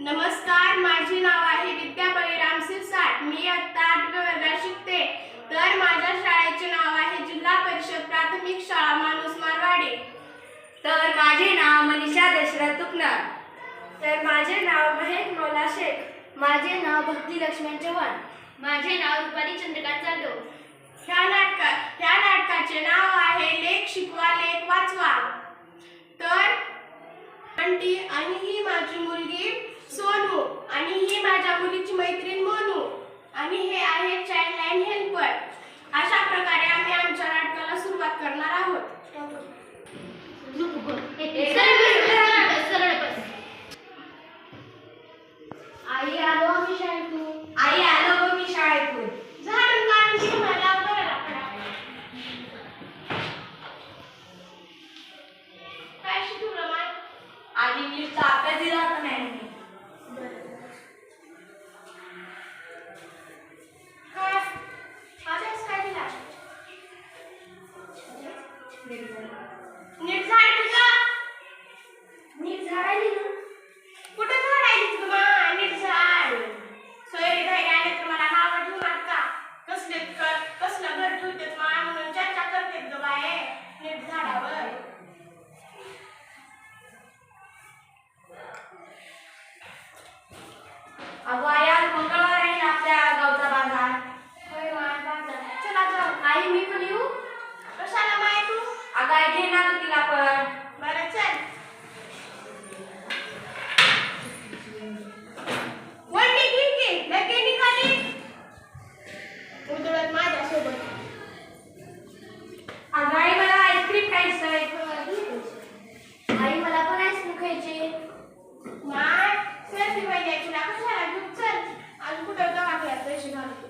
नमस्कार माझे नाव आहे विद्या बळीराम सिरसाट. मी आत्ता आठव्या वर्गात शिकते. तर माझ्या शाळेचे नाव आहे जिल्हा परिषद प्राथमिक शाळा माणूस मारवाडी. तर माझे नाव मनीषा दशरथ तुकणार तर माझे नाव महेश मौला शेख. माझे नाव भक्ती लक्ष्मण चव्हाण. माझे नाव रुपाली चंद्रकांत जाधव. ह्या नाटका ह्या नाटकाचे नाव आहे लेख शिकवा लेख वाचवा. तर आणि ही माझी मुलगी सोनू आणि ही माझ्या मुलीची मैत्रीण मोनू. आणि हे आहे चाइल्ड लाईन हेल्पर.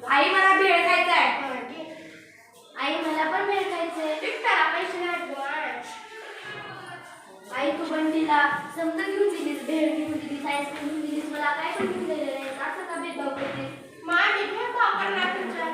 आई मला भेळ खायचा आहे आई मला पण भेळ खायचंय. आई तू पण तिला समजा घेऊन दिलीस भेळ घेऊन दिलीस आईस्क्रीम दिलीस मला काय पण घेऊन दिलेलं आहे. असं का भेदभाव करते मा मी भेळ वापरणार तुझ्या.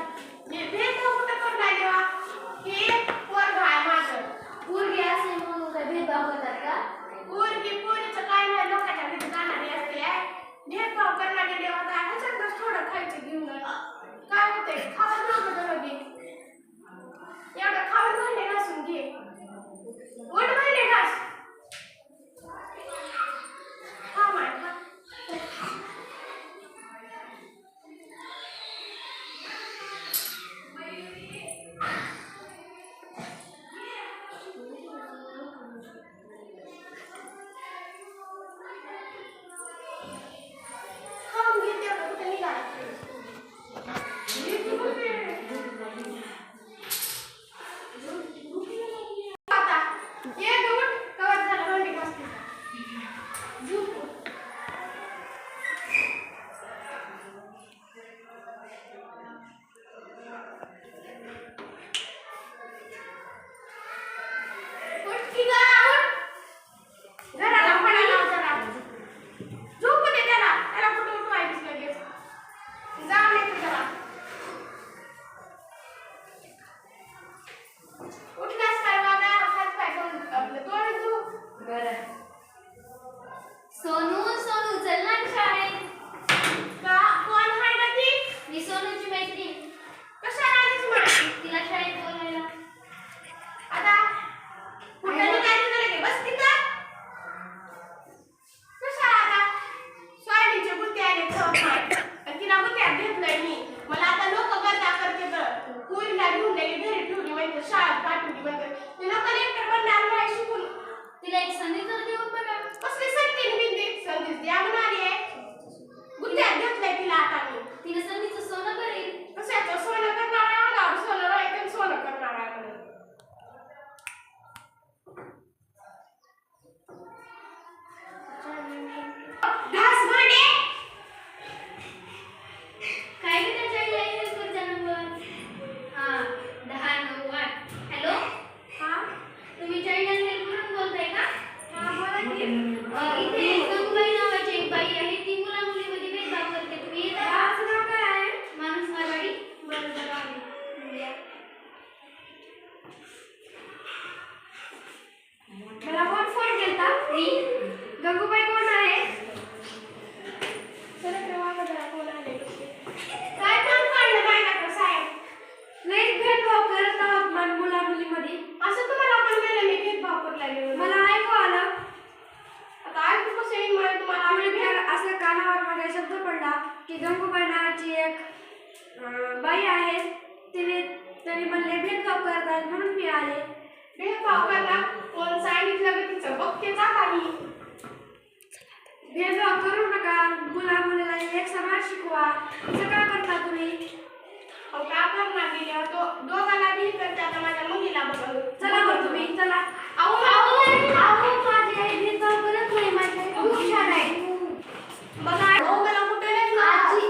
आता मी? गंगूबाई कोण आहे? काय काम काढलं बायकाचं साहेब? लईच भेदभाव करत आहोत मान मुला मुलीमध्ये असं तुम्हाला आपण मेलं मी भेदभाव करू मला ऐकू आलं. आता ऐकूपासून मला तुम्हाला आवडी असं कानावर माझा शब्द पडला की गंगूबाई नावाची एक बाई आहे. तिने तरी म्हणले भेदभाव करत आहेत म्हणून मी आले. भेदभाव करता कोण सांगितलं की तिचं बघतेच आता मी भेदभाव करू नका. मुला मुलीला एक समाज शिकवा. असं का करता तुम्ही? अहो, का करणार मी? तो दोघाला मी करते आता माझ्या मुलीला बघ चला बरं तुम्ही चला. अहो, माझी आई भेदभाव करत नाही माझी आई खूप छान आहे बघा दोघाला कुठे नाही आजी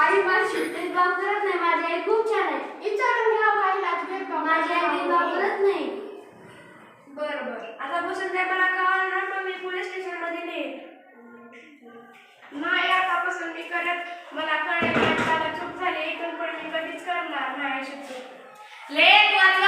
आई माझी भेदभाव करत नाही माझी आई खूप छान आहे विचारून घ्या बाईला भेदभाव माझी आई भेदभाव करत नाही बरं बरं आता मला कळलं ना मग मी पोलीस स्टेशनमध्ये नेईन नाही आतापासून मी करत मला कळेल मला चूक झाली इथून पण मी कधीच करणार नाही अशी लेट वाचला